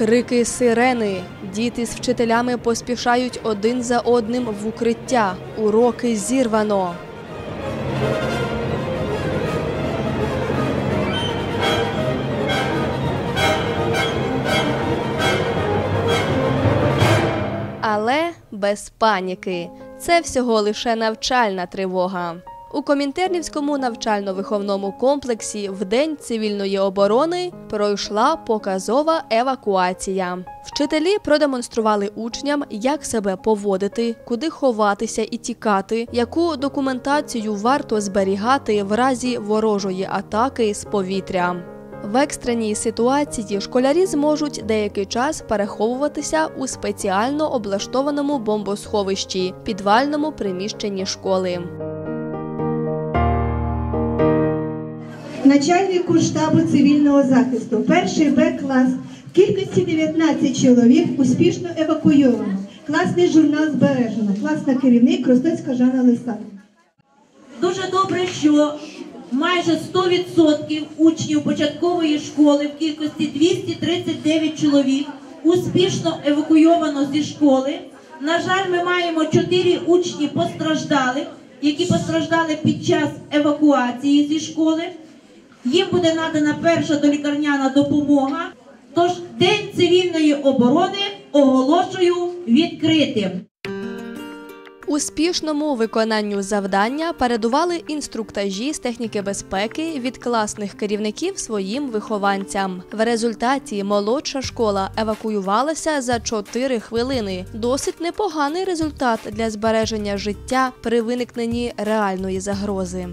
Крики сирени. Діти з вчителями поспішають один за одним в укриття. Уроки зірвано. Але без паніки. Це всього лише навчальна тривога. У Комінтернівському навчально-виховному комплексі в День цивільної оборони пройшла показова евакуація. Вчителі продемонстрували учням, як себе поводити, куди ховатися і тікати, яку документацію варто зберігати в разі ворожої атаки з повітря. В екстреній ситуації школярі зможуть деякий час переховуватися у спеціально облаштованому бомбосховищі підвальному приміщенні школи. Начальнику штабу цивільного захисту, перший Б клас в кількості 19 чоловік успішно евакуйовано. Класний журнал збережено. Класна керівник Ростецька Жанна Олександрівна. Дуже добре, що майже 100% учнів початкової школи в кількості 239 чоловік успішно евакуйовано зі школи. На жаль, ми маємо 4 учні постраждалих, які постраждали під час евакуації зі школи. Їм буде надана перша долікарняна допомога. Тож День цивільної оборони оголошую відкритим. Успішному виконанню завдання передували інструктажі з техніки безпеки від класних керівників своїм вихованцям. В результаті молодша школа евакуювалася за 4 хвилини. Досить непоганий результат для збереження життя при виникненні реальної загрози.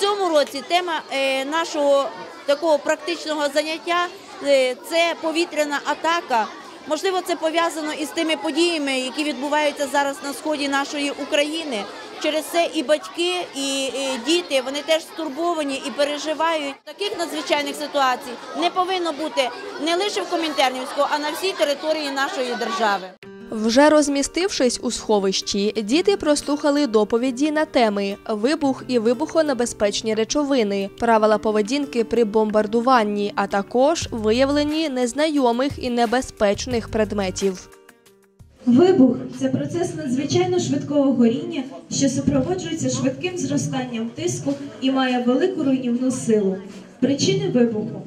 Цьому році тема е, нашого такого практичного заняття е, це повітряна атака. Можливо, це пов'язано із тими подіями, які відбуваються зараз на сході нашої України. Через це і батьки, і діти вони теж стурбовані і переживають. Таких надзвичайних ситуацій не повинно бути не лише в Комінтернівську, а на всій території нашої держави. Вже розмістившись у сховищі, діти прослухали доповіді на теми вибух і вибухонебезпечні речовини, правила поведінки при бомбардуванні, а також виявлені незнайомих і небезпечних предметів. Вибух це процес надзвичайно швидкого горіння, що супроводжується швидким зростанням тиску і має велику руйнівну силу. Причини вибуху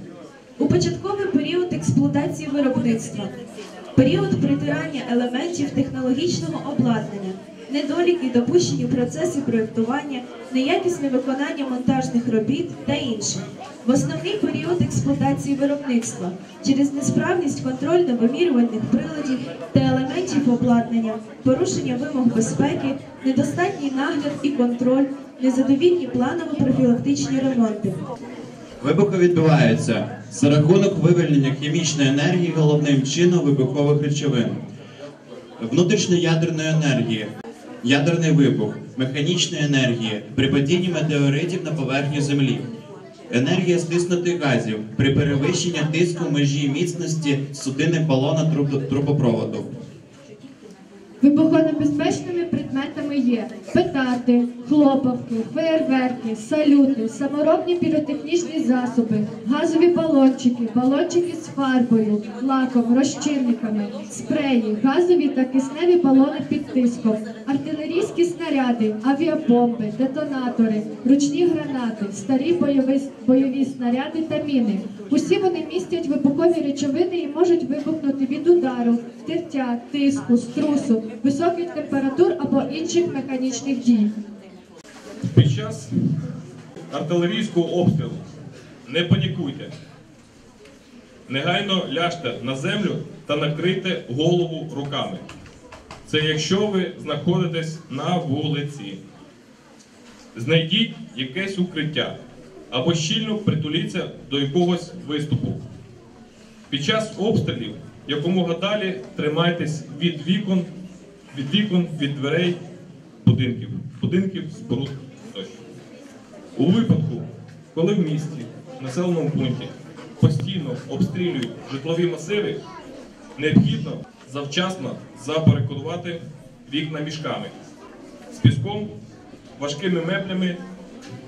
у початковий період експлуатації виробництва, період притирання елементів технологічного обладнання, недоліки, допущені в процесі проєктування, неякісне виконання монтажних робіт та інше. В основний період експлуатації виробництва через несправність контрольно-вимірювальних приладів та елементів обладнання, порушення вимог безпеки, недостатній нагляд і контроль, незадовільні планово-профілактичні ремонти. Вибухи відбуваються за рахунок вивільнення хімічної енергії головним чином вибухових речовин, внутрішньоядерної енергії, ядерний вибух, механічної енергії при падінні метеоритів на поверхню Землі, енергія стиснутих газів при перевищенні тиску межі міцності судини балона труб- трубопроводу. Вибухонебезпечними предметами є петарди, хлопавки, феєрверки, салюти, саморобні піротехнічні засоби, газові балончики, балончики з фарбою, лаком, розчинниками, спреї, газові та кисневі балони під тиском, артилерійські снаряди, авіабомби, детонатори, ручні гранати, старі бойові, бойові снаряди та міни. Усі вони містять вибухові речовини і можуть вибухнути від удару, тертя, тиску, струсу, високих температур або інших механічних дій. Під час артилерійського обстрілу не панікуйте. Негайно ляжте на землю та накрийте голову руками. Це якщо ви знаходитесь на вулиці. Знайдіть якесь укриття або щільно притуліться до якогось виступу. Під час обстрілів якомога далі тримайтесь від вікон, від вікон, від дверей будинків, будинків, споруд тощо. У випадку, коли в місті, населеному пункті постійно обстрілюють житлові масиви, необхідно завчасно запарикувати вікна мішками з піском, важкими меблями,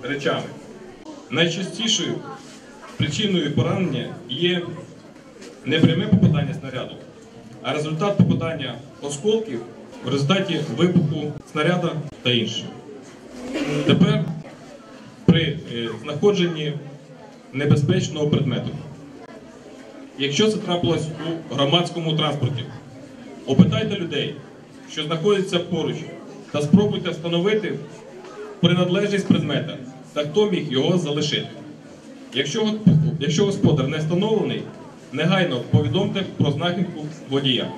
речами. Найчастішою причиною поранення є не пряме попадання снаряду, а результат попадання осколків в результаті вибуху снаряда та інше. Тепер при е, знаходженні небезпечного предмету. Якщо це трапилось у громадському транспорті, опитайте людей, що знаходяться поруч, та спробуйте встановити приналежність предмета та хто міг його залишити. Якщо, якщо господар не встановлений, негайно повідомте про знахідку водія.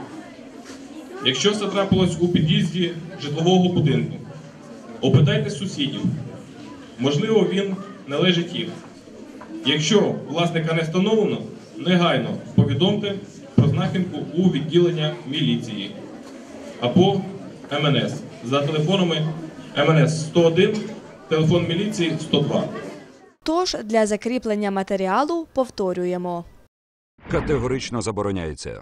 Якщо це трапилось у під'їзді житлового будинку, опитайте сусідів. Можливо, він належить їм. Якщо власника не встановлено, негайно повідомте про знахідку у відділення міліції або МНС за телефонами МНС 101, телефон міліції 102. Тож для закріплення матеріалу повторюємо. Категорично забороняється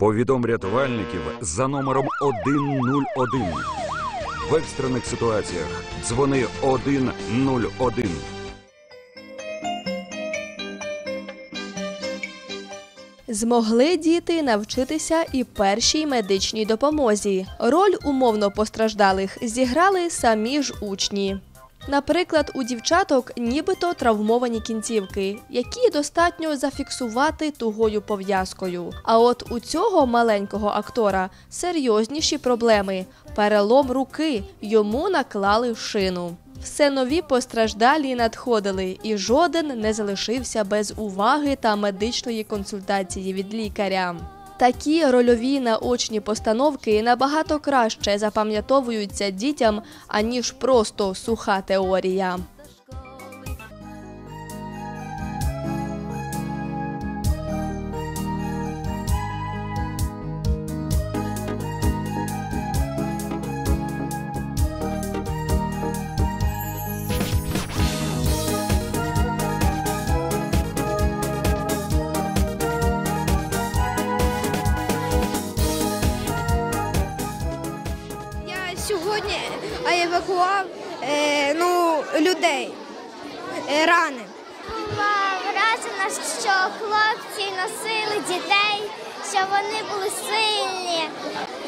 Повідом рятувальників за номером 101. В екстрених ситуаціях дзвони 101. Змогли діти навчитися і першій медичній допомозі. Роль умовно постраждалих зіграли самі ж учні. Наприклад, у дівчаток нібито травмовані кінцівки, які достатньо зафіксувати тугою пов'язкою. А от у цього маленького актора серйозніші проблеми: перелом руки йому наклали шину. Все нові постраждалі надходили, і жоден не залишився без уваги та медичної консультації від лікаря. Такі рольові наочні постановки набагато краще запам'ятовуються дітям, аніж просто суха теорія. Людей, е, рани. Була вражена, що хлопці носили дітей, що вони були сильні.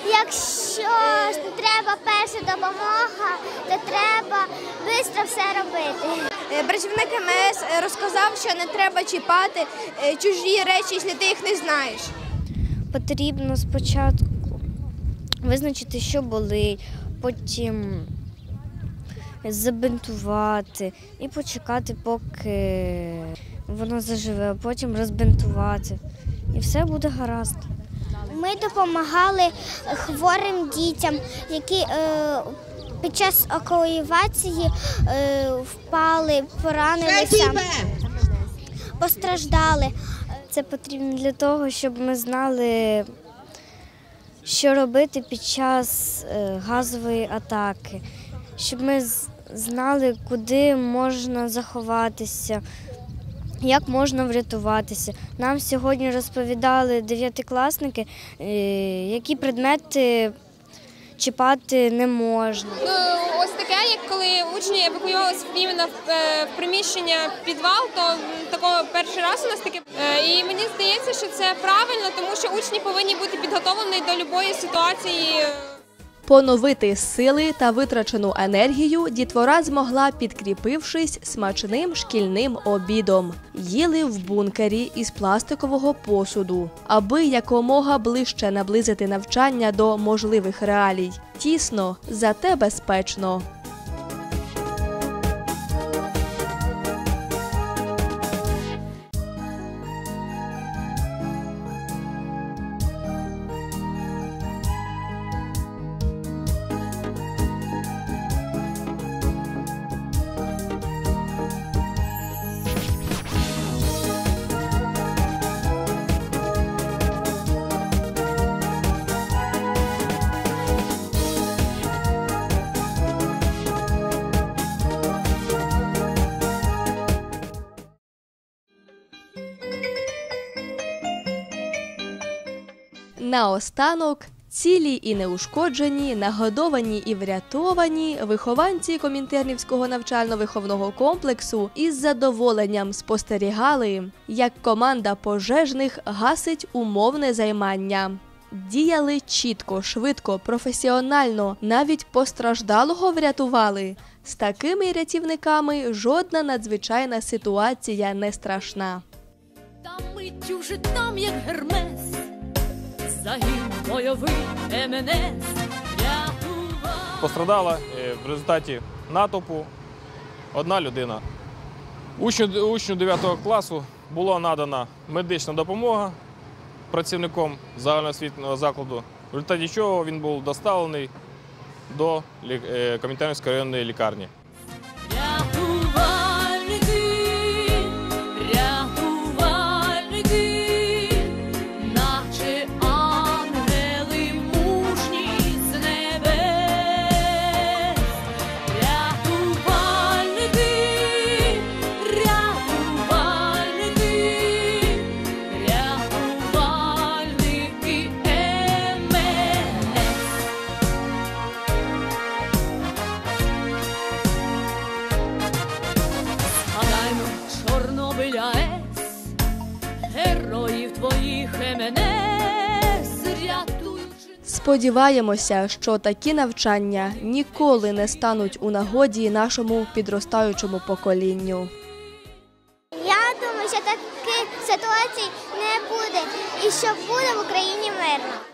Якщо треба перша допомога, то треба швидко все робити. Е, Працівник МС розказав, що не треба чіпати е, чужі речі, якщо ти їх не знаєш. Потрібно спочатку визначити, що болить, потім забинтувати і почекати, поки воно заживе, а потім розбинтувати. І все буде гаразд. Ми допомагали хворим дітям, які е, під час евакуації е, впали, поранилися, постраждали. Це потрібно для того, щоб ми знали, що робити під час е, газової атаки, щоб ми з- знали, куди можна заховатися, як можна врятуватися. Нам сьогодні розповідали дев'ятикласники, е, які предмети чіпати не можна. Ну, ось таке, як коли учні евакуювалися іменно в, е, приміщення підвал, то такого перший раз у нас таке. Е, І мені здається, що це правильно, тому що учні повинні бути підготовлені до будь-якої ситуації. Поновити сили та витрачену енергію дітвора змогла, підкріпившись смачним шкільним обідом. Їли в бункері із пластикового посуду, аби якомога ближче наблизити навчання до можливих реалій. Тісно, зате безпечно. Наостанок цілі і неушкоджені, нагодовані і врятовані вихованці Комінтернівського навчально-виховного комплексу із задоволенням спостерігали, як команда пожежних гасить умовне займання. Діяли чітко, швидко, професіонально, навіть постраждалого врятували. З такими рятівниками жодна надзвичайна ситуація не страшна. Та миттю вже там, як гермес, загін бойовий МНС рятував. Пострадала е, в результаті натовпу одна людина. Учню, учню 9 класу була надана медична допомога працівником загальноосвітнього закладу, в результаті чого він був доставлений до е, районної лікарні. Сподіваємося, що такі навчання ніколи не стануть у нагоді нашому підростаючому поколінню. Я думаю, що таких ситуацій не буде і що буде в Україні мирно.